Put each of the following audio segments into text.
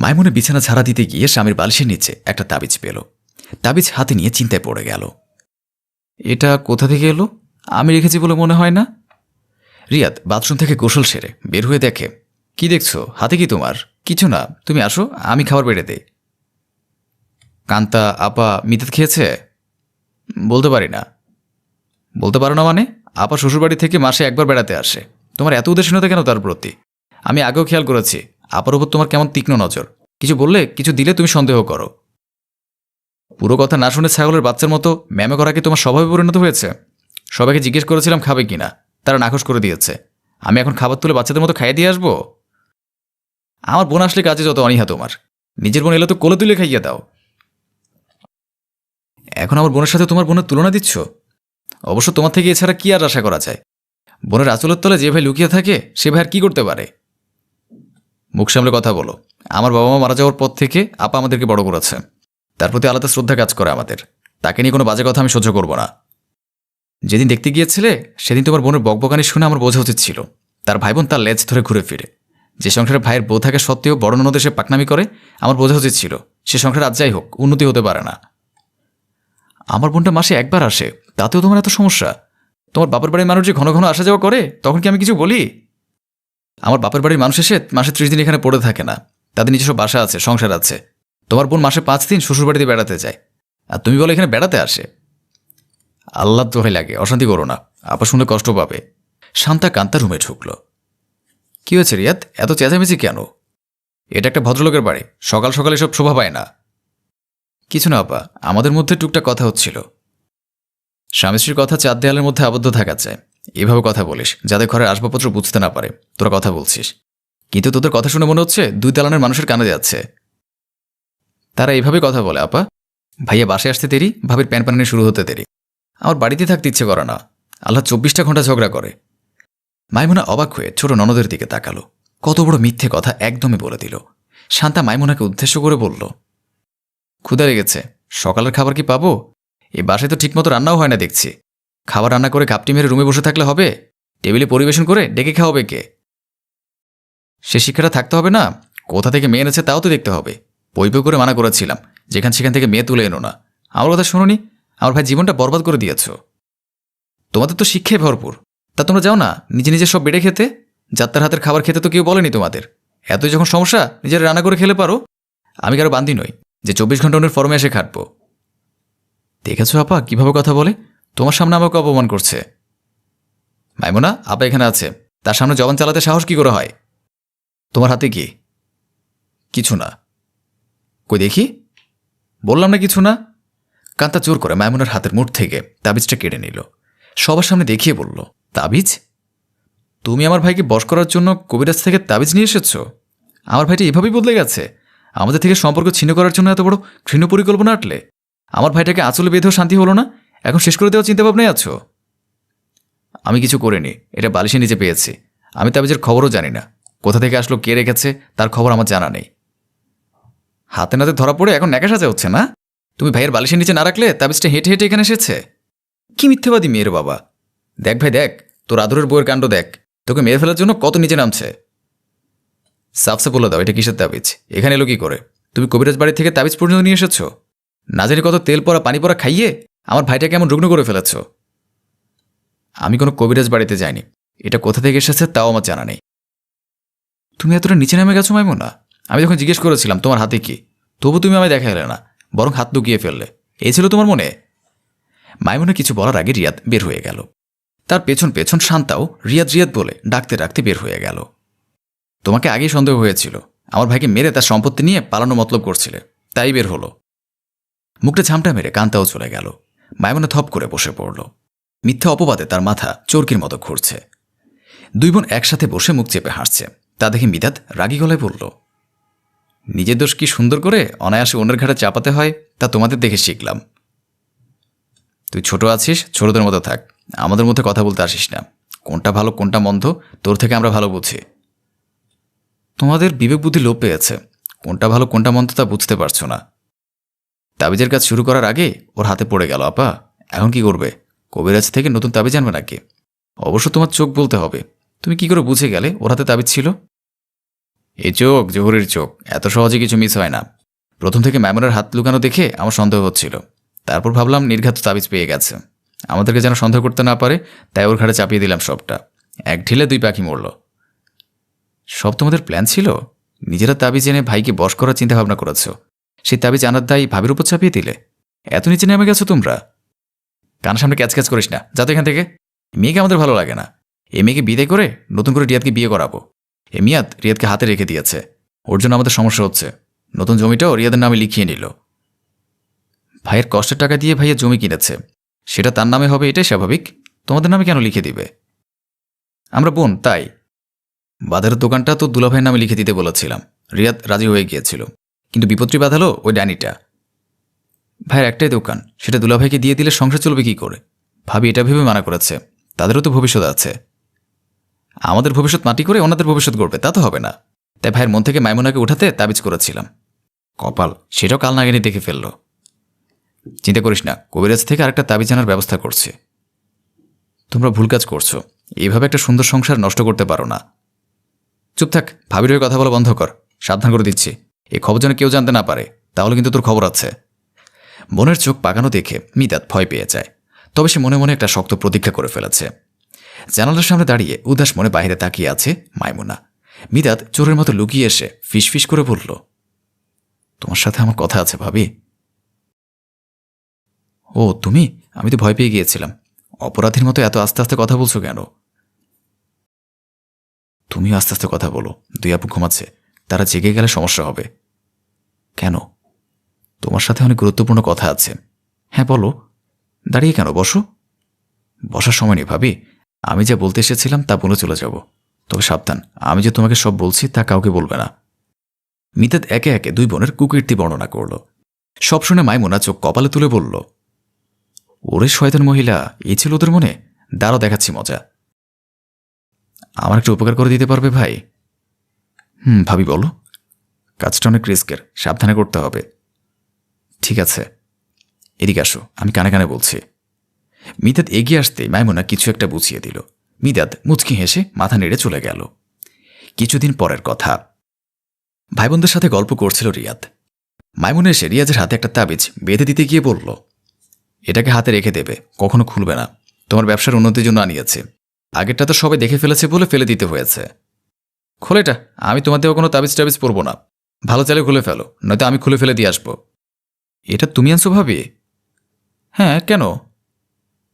মাইমুনে বিছানা ছাড়া দিতে গিয়ে স্বামীর বালিশের নিচে একটা তাবিজ পেল। তাবিজ হাতে নিয়ে চিন্তায় পড়ে গেল। এটা কোথা থেকে এলো? আমি রেখেছি বলে মনে হয় না? রিয়াদ বাথরুম থেকে গোসল সেরে বের হয়ে দেখে, কি দেখছ? হাতে কি তোমার? কিছু না, তুমি আসো, আমি খাবার বেড়ে দেই। কান্তা, আপা মিতাত খেয়েছে? বলতে পারি না। বলতে পারো না মানে? আপা শ্বশুরবাড়ি থেকে মাসে একবার বেড়াতে আসে। তোমার এত উদাসীনতা কেন তার প্রতি? আমি আগেও খেয়াল করেছি আপার উপর তোমার কেমন তীক্ষ্ণ নজর? কিছু বললে, কিছু দিলে তুমি সন্দেহ করো। পুরো কথা না শুনে ছাগলের বাচ্চার মতো ম্যামে করা কি তোমার স্বভাবে পরিণত হয়েছে? সবাইকে জিজ্ঞেস করেছিলাম, খাবে কিনা তারা নাকচ করে দিয়েছে। আমি এখন খাবার তুলে বাচ্চাদের মতো খাইয়ে দিয়ে আসব? আমার বোন আসলে কাজে যত অনীহা তোমার। নিজের বোন এলে তো কোলে তুলে খাইয়ে দাও। এখন আমার বোনের সাথে তোমার বোনের তুলনা দিচ্ছ? অবশ্য তোমার থেকে এছাড়া কি আর আশা করা যায়? বোনের আচলের তলে যে ভাই লুকিয়ে থাকে, সে ভাই আর কি করতে পারে? মুখ সামলে কথা বলো। আমার বাবা মা মারা যাওয়ার পর থেকে আপা আমাদেরকে বড় করেছে। তার প্রতি আলাদা শ্রদ্ধা কাজ করে আমাদের। তাকে নিয়ে কোনো বাজে কথা আমি সহ্য করব না। যেদিন দেখতে গিয়েছিলে, সেদিন তোমার বোনের বকবকানি শুনে আমার বোঝা উচিত ছিল। তার ভাই বোন তার লেজ ধরে ঘুরে ফিরে। যে সংসারে ভাইয়ের বউ থাকা সত্ত্বেও বড় ননদ এসে পাকনামি করে, আমার বোঝা উচিত ছিল। সে সংসারে আজ যাই হোক, উন্নতি হতে পারে না। আমার বোনটা মাসে একবার আসে, তাতেও তোমার এত সমস্যা? তোমার বাপের বাড়ির মানুষ যে ঘন ঘন আসা যাওয়া করে, তখন কি আমি কিছু বলি? আমার বাপের বাড়ির মানুষ এসে মাসে ত্রিশ দিন এখানে পড়ে থাকে না। তাদের নিজস্ব বাসা আছে, সংসার আছে। তোমার বোন মাসে পাঁচ দিন শ্বশুরবাড়িতে বেড়াতে যায়। আর তুমি বলো এখানে বেড়াতে আসে। আল্লাহ দোহাই লাগে, অশান্তি করো না। আপা শুনে কষ্ট পাবে। শান্তা কান্তা রুমে ঢুকল। কি হয়েছে রিয়াদ? এত চেঁচামেচি কেন? এটা একটা ভদ্রলোকের বাড়ি। সকাল সকাল এসব শোভা পায় না। কিছু না আপা, আমাদের মধ্যে টুকটাক কথা হচ্ছিল। স্বামী কথা চার দেয়ালের মধ্যে আবদ্ধ থাকা চায় এভাবে কথা বলিস, যাতে ঘরের আসবাবপত্র বুঝতে না পারে। তোরা কথা বলছিস। কিন্তু তোদের কথা শুনে মনে হচ্ছে দুই দালানের মানুষের কানে যাচ্ছে। তারা এইভাবে কথা বলে, আপা। ভাইয়া বাসে আসতে দেরি, ভাবির প্যান প্যানানি শুরু হতে দেরি। আমার বাড়িতে থাকতে ইচ্ছে করে না। আল্লাহ চব্বিশটা ঘণ্টা ঝগড়া করে। মাইমুনা অবাক হয়ে ছোট ননদের দিকে তাকালো। কত বড় মিথ্যে কথা একদমই বলে দিল। শান্তা মাইমোনাকে উদ্দেশ্য করে বলল ক্ষুদা লেগেছে। সকালের খাবার কি পাবো? এই বাসায় তো ঠিকমতো রান্নাও হয় না দেখছি। খাবার রান্না করে কাপটি মেরে রুমে বসে থাকলে হবে? টেবিলে পরিবেশন করে ডেকে খাওয়াবে কে? সে শিক্ষাটা থাকতে হবে না? কোথা থেকে মেয়ে এনেছে তাও তো দেখতে হবে। বই বই করে মানা করেছিলাম। যেখান সেখান থেকে মেয়ে তুলে এনো না। আমার কথা শুনুনি? আমার ভাই জীবনটা বরবাদ করে দিয়েছ। তোমাদের তো শিক্ষায় ভরপুর। তা তোমরা যাও না, নিজে নিজে সব বেড়ে খেতে। যাত্রার হাতের খাবার খেতে তো কেউ বলেনি তোমাদের। এতই যখন সমস্যা, নিজের রান্না করে খেলে পারো। আমি কারও বান্দি নই, যে চব্বিশ ঘণ্টা ওনের ফর্মে এসে খাটবো। দেখেছ আপা, কীভাবে কথা বলে? তোমার সামনে আমাকে অপমান করছে। মাইমোনা, আপা এখানে আছে। তার সামনে জবান চালাতে সাহস কি করে হয়? তোমার হাতে কি? কিছু না। কই দেখি? বললাম না কিছু না। কান্তা জোর করে মাইমুনার হাতের মুঠ থেকে তাবিজটা কেড়ে নিল। সবার সামনে দেখিয়ে বলল, তাবিজ? তুমি আমার ভাইকে বশ করার জন্য কবিরাজ থেকে তাবিজ নিয়ে এসেছ? আমার ভাইটা এভাবেই বদলে গেছে? আমাদের থেকে সম্পর্ক ছিন্ন করার জন্য এত বড় ঘৃণ পরিকল্পনা আটলে? আমার ভাইটাকে আঁচলে বেঁধেও শান্তি হলো না? এখন শেষ করে দেওয়ার চিন্তাভাবনায় আছো? আমি কিছু করিনি, এটা বালিশে নিচে পেয়েছি। আমি তাবিজের খবরও জানি না। কোথা থেকে আসলো, কে রেখেছে, তার খবর আমার জানা নেই। হাতে নাতে ধরা পড়ে এখন ন্যাকা সাজা হচ্ছে না? তুমি ভাইয়ের বালিশের নিচে না রাখলে তাবিজটা হেঁটে হেঁটে এখানে এসেছে? কি মিথ্যেবাদী মেয়ের বাবা। দেখ ভাই, দেখ, তোর আদরের বইয়ের কাণ্ড দেখ। তোকে মেরে ফেলার জন্য কত নিচে নামছে। সাফসে বলে দাও, এটা কিসের তাবিজ? এখানে এলো কি করে? তুমি কবিরাজ বাড়ি থেকে তাবিজ পর্যন্ত নিয়ে এসেছ? না জানি কত তেল পরা পানি পরা খাইয়ে? আমার ভাইটাকে এমন রুগ্ন করে ফেলেছ। আমি কোনো কবিরাজ বাড়িতে যাইনি। এটা কোথা থেকে এসেছে তাও আমার জানা নেই। তুমি এতটা নিচে নেমে গেছো মাইমুনা আমি যখন জিজ্ঞেস করেছিলাম, তোমার হাতে কি? তবু তুমি আমায় দেখা এলে না, বরং হাত লুকিয়ে ফেললে। এই ছিল তোমার মনে? মাইমুনা কিছু বলার আগে রিয়াদ বের হয়ে গেল। তার পেছন পেছন শান্তাও রিয়াদ রিয়াদ বলে ডাকতে ডাকতে বের হয়ে গেল। তোমাকে আগেই সন্দেহ হয়েছিল। আমার ভাইকে মেরে তার সম্পত্তি নিয়ে পালানো মতলব করছিলে। তাই বের হলো। মুখটা ঝামটা মেরে কান্তাও চলে গেল। মাইমুনা থপ করে বসে পড়ল। মিথ্যা অপবাদে তার মাথা চরকির মতো ঘুরছে। দুই বোন একসাথে বসে মুখ চেপে হাসছে। তা দেখে মিদাত রাগী গলায় বলল, নিজের দোষ কি সুন্দর করে অনায়াসে অন্যের ঘাটে চাপাতে হয়? তা তোমাদের দেখে শিখলাম। তুই ছোট আছিস, ছোটদের মতো থাক। আমাদের মধ্যে কথা বলতে আসিস না। কোনটা ভালো, কোনটা মন্দ, তোর থেকে আমরা ভালো বুঝি। তোমাদের বিবেক বুদ্ধি লোপ পেয়েছে। কোনটা ভালো, কোনটা মন্দ তা বুঝতে পারছ না। তাবিজের কাজ শুরু করার আগে ওর হাতে পড়ে গেল, আপা। এখন কি করবে? কবিরাজ থেকে নতুন তাবিজ আনবে নাকি? অবশ্য তোমার চোখ বলতে হবে। তুমি কি করে বুঝে গেলে ওর হাতে তাবিজ ছিল? এ চোখ, জহুরের চোখ, এত সহজে কিছু মিস হয় না। প্রথম থেকে ম্যামনের হাত লুকানো দেখে আমার সন্দেহ হচ্ছিল। তারপর ভাবলাম নির্ঘাত তাবিজ পেয়ে গেছে। আমাদেরকে যেন সন্দেহ করতে না পারে, তাই ওর ঘাড়ে চাপিয়ে দিলাম সবটা। এক ঢিলে দুই পাখি মরল। সব তোমাদের প্ল্যান ছিল? নিজেরা তাবিজ এনে ভাইকে বশ করার চিন্তা ভাবনা করেছ। সেই তাবিজ আনার দায়ী ভাবির উপর চাপিয়ে দিলে। এত নিচে নেমে গেছো তোমরা। কান সামনে ক্যাচ ক্যাচ করিস না। যাতে এখান থেকে। মেয়েকে আমাদের ভালো লাগে না। এ মেয়েকে বিদায় করে নতুন করে রিয়াদকে বিয়ে করাবো। এ মিয়াদ রিয়াদকে হাতে রেখে দিয়েছে। ওর জন্য আমাদের সমস্যা হচ্ছে। নতুন জমিটাও রিয়াদের নামে লিখিয়ে নিল। ভাইয়ের কষ্টের টাকা দিয়ে ভাইয়ের জমি কিনেছে। সেটা তার নামে হবে, এটাই স্বাভাবিক। তোমাদের নামে কেন লিখে দিবে? আমরা বোন, তাই। বাজারের দোকানটা তো দুলাভাইয়ের নামে লিখে দিতে বলেছিলাম। রিয়াদ রাজি হয়ে গিয়েছিল। কিন্তু বিপত্তি বাঁধালো ওই ড্যানিটা ভাইয়ের একটাই দোকান, সেটা দুলাভাইকে দিয়ে দিলে সংসার চলবে কি করে? ভাবি এটা ভেবে মানা করেছে, তাদেরও তো ভবিষ্যৎ আছে। আমাদের ভবিষ্যৎ মাটি করে ওনাদের ভবিষ্যৎ গড়বে, তা তো হবে না। তাই ভাইয়ের মন থেকে মাইমোনাকে উঠাতে তাবিজ করেছিলাম। কপাল, সেটাও কাল নাগিনী দেখে ফেলল। চিন্তা করিস না, কবিরাজ থেকে আরেকটা তাবিজ আনার ব্যবস্থা করছে। তোমরা ভুল কাজ করছ এইভাবে একটা সুন্দর সংসার নষ্ট করতে পারো না। চুপ থাক, ভাবির কথা বলা বন্ধ কর, সাবধান করে দিচ্ছি। এই খবর যেন কেউ জানতে না পারে, তাহলে কিন্তু তোর খবর আছে। বোনের চোখ পাকানো দেখে মিদাত ভয় পেয়ে যায়, তবে সে মনে মনে একটা শক্ত প্রতীক্ষা করে ফেলেছে। জানালার সামনে দাঁড়িয়ে উদাস মনে বাইরে তাকিয়ে আছে মাইমুনা। মিদাত চোরের মতো লুকিয়ে এসে ফিসফিস করে বলল, তোমার সাথে আমার কথা আছে ভাবি? ও, তুমি? আমি তো ভয় পেয়ে গিয়েছিলাম। অপরাধীর মতো এত আস্তে আস্তে কথা বলছো কেন? তুমিও আস্তে আস্তে কথা বলো, দুই আপু ঘুমাচ্ছে। তারা জেগে গেলে সমস্যা হবে। কেন? তোমার সাথে অনেক গুরুত্বপূর্ণ কথা আছে। হ্যাঁ বলো। দাঁড়িয়ে কেন? বসো। বসার সময় নেই ভাবি। আমি যা বলতে এসেছিলাম তা বলে চলে যাব। তবে সাবধান, আমি যে তোমাকে সব বলছি তা কাউকে বলবে না। মিতাদ একে একে দুই বোনের কুকীর্তি বর্ণনা করল। সব শুনে মাইমোনা চোখ কপালে তুলে বলল, ওরে শয়তান মহিলা এই ছিল ওদের মনে? দাঁড়াও, দেখাচ্ছি মজা। আমার একটু উপকার করে দিতে পারবে ভাই? হুম, ভাবি বলো। কাজটা অনেক রিস্কের, সাবধানে করতে হবে। ঠিক আছে। এদিকে আসো, আমি কানে কানে বলছি। মিদাদ এগিয়ে আসতে মাইমুনা কিছু একটা বুঝিয়ে দিল। মিদাদ মুচকি হেসে মাথা নেড়ে চলে গেল। কিছুদিন পরের কথা। ভাই বোনদের সাথে গল্প করছিল রিয়াদ। মাইমুনা এসে রিয়াজের হাতে একটা তাবিজ বেঁধে দিতে গিয়ে বলল, এটাকে হাতে রেখে দেবে, কখনো খুলবে না। তোমার ব্যবসার উন্নতির জন্য আনিয়েছে। আগেরটা তো সবাই দেখে ফেলেছে বলে ফেলে দিতে হয়েছে। খোলেটা আমি তোমার দেওয়া কোনো তাবিজ টাবিজ পরবো না। ভালো চালে খুলে ফেলো, নয়তো আমি খুলে ফেলে দিয়ে আসব। এটা তুমি আনছো ভাবি? হ্যাঁ কেন?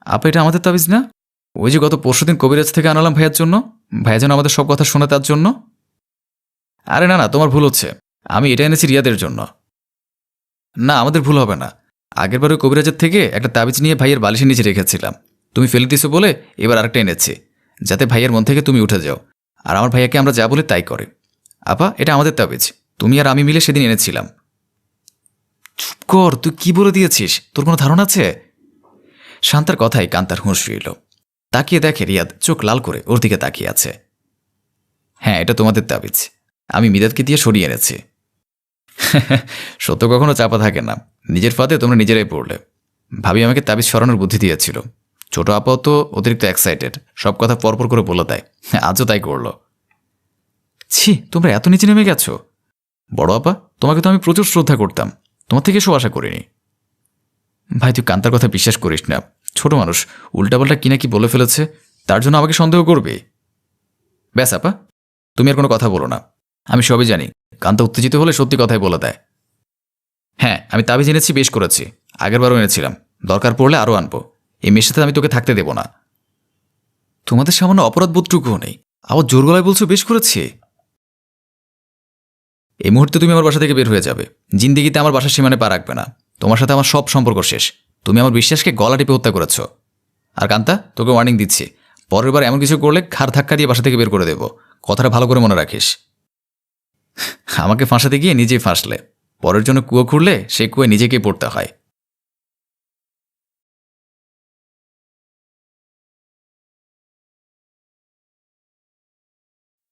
আপা, এটা আমাদের তাবিজ না? ওই যে গত পরশু দিন কবিরাজ থেকে আনালাম ভাইয়ার জন্য, ভাইয়া যেন আমাদের সব কথা শোনে তার জন্য। আরে না না, তোমার ভুল হচ্ছে। আমি এটা এনেছি রিয়াদের জন্য। না, আমাদের ভুল হবে না। আগেরবার ওই কবিরাজের থেকে একটা তাবিজ নিয়ে ভাইয়ের বালিশের নিচে রেখেছিলাম। তুমি ফেলে দিছো বলে এবার আরেকটা এনেছি। যাতে ভাইয়ের মন থেকে তুমি উঠে যাও। আর আমার ভাইয়াকে আমরা যা বলে তাই করে। আপা, এটা আমাদের তাবিজ। তুমি আর আমি মিলে সেদিন এনেছিলাম। চুপ কর, তুই কি বলে দিয়েছিস? তোর কোনো ধারণা আছে? শান্তার কথায় কান্তার হুঁশ ফিরল তাকিয়ে দেখে রিয়াদ চোখ লাল করে ওর দিকে তাকিয়ে আছে। হ্যাঁ এটা তোমাদের তাবিজ। আমি মিদাদকে দিয়ে সরিয়ে এনেছি। সত্য কখনো চাপা থাকে না। নিজের ফাঁদে তোমরা নিজেরাই পড়লে। ভাবি আমাকে তাবিজ সরানোর বুদ্ধি দিয়েছিল। ছোট আপাও তো অতিরিক্ত এক্সাইটেড সব কথা পরপর করে বলে দেয়। আজও তাই করল। ছি, তোমরা এত নিচে নেমে গেছো। বড় আপা, তোমাকে তো আমি প্রচুর শ্রদ্ধা করতাম। তোমার থেকে এসব আশা করিনি। ভাই, তুই কান্তার কথা বিশ্বাস করিস না। ছোট মানুষ উল্টাপাল্টা কি না কি বলে ফেলেছে, তার জন্য আমাকে সন্দেহ করবে। ব্যাস আপা, তুমি আর কোনো কথা বলো না। আমি সবই জানি। কান্তা উত্তেজিত হলে সত্যি কথাই বলে দেয়। হ্যাঁ আমি তাবি জেনেছি বেশ করেছি। আগেরবারও এনেছিলাম। দরকার পড়লে আরও আনব। এই মেয়ের সাথে আমি তোকে থাকতে দেব না। তোমাদের সামান্য অপরাধ বোধটুকুও নেই। আবার জোর গলায় বলছো, বেশ করেছি। এই মুহূর্তে তুমি আমার বাসা থেকে বের হয়ে যাবে। জিন্দিগিতে আমার বাসার সীমানে পা রাখবে না। তোমার সাথে আমার সব সম্পর্ক শেষ। তুমি আমার বিশ্বাসকে গলা টিপে হত্যা করেছ। আর কান্তা, তোকে ওয়ার্নিং দিচ্ছি। পরের বার এমন কিছু করলে ঘাড় ধাক্কা দিয়ে বাসা থেকে বের করে দেব। কথাটা ভালো করে মনে রাখিস। আমাকে ফাঁসাতে গিয়ে নিজেই ফাঁসলে। পরের জন্য কুয়ো খুঁড়লে সে কুয়ে নিজেকেই পড়তে হয়।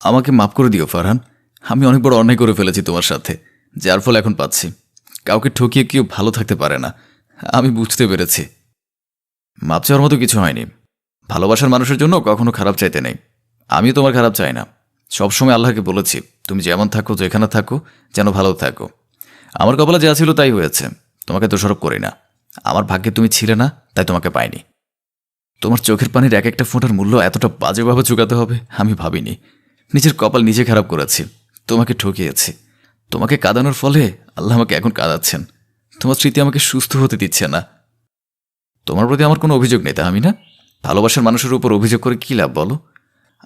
আমাকে মাফ করে দিও, ফারহান। আমি অনেক বড় অন্যায় করে ফেলেছি তোমার সাথে, যার ফলে এখন পাচ্ছি। কাউকে ঠকিয়ে কেউ ভালো থাকতে পারে না, আমি বুঝতে পেরেছি। মাপ চাওয়ার মতো কিছু হয়নি। ভালোবাসার মানুষের জন্য কখনো খারাপ চাইতে নেই। আমিও তোমার খারাপ চাই না। সবসময় আল্লাহকে বলেছি, তুমি যেমন থাকো যেখানে থাকো, যেন ভালো থাকো। আমার কপালে যা ছিল তাই হয়েছে। তোমাকে দোষারোপ করি না। আমার ভাগ্যে তুমি ছিলে না, তাই তোমাকে পাইনি। তোমার চোখের পানির এক একটা ফোঁটার মূল্য এতটা বাজেভাবে চুকাতে হবে, আমি ভাবিনি। নিজের কপাল নিজে খারাপ করেছি। তোমাকে ঠকিয়েছি। তোমাকে কাঁদানোর ফলে আল্লাহ আমাকে এখন কাঁদাচ্ছেন। তোমার স্মৃতি আমাকে সুস্থ হতে দিচ্ছে না। তোমার প্রতি আমার কোনো অভিযোগ নেই তা আমি না ভালোবাসার মানুষের উপর অভিযোগ করে কী লাভ বলো?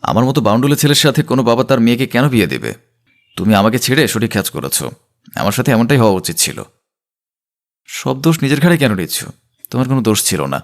আমার মতো বাউন্ডুলে ছেলের সাথে কোনো বাবা তার মেয়েকে কেন বিয়ে দেবে? তুমি আমাকে ছেড়ে সঠিক কাজ করেছ। আমার সাথে এমনটাই হওয়া উচিত ছিল। সব দোষ নিজের ঘাড়ে কেন নিচ্ছ? তোমার কোনো দোষ ছিল না।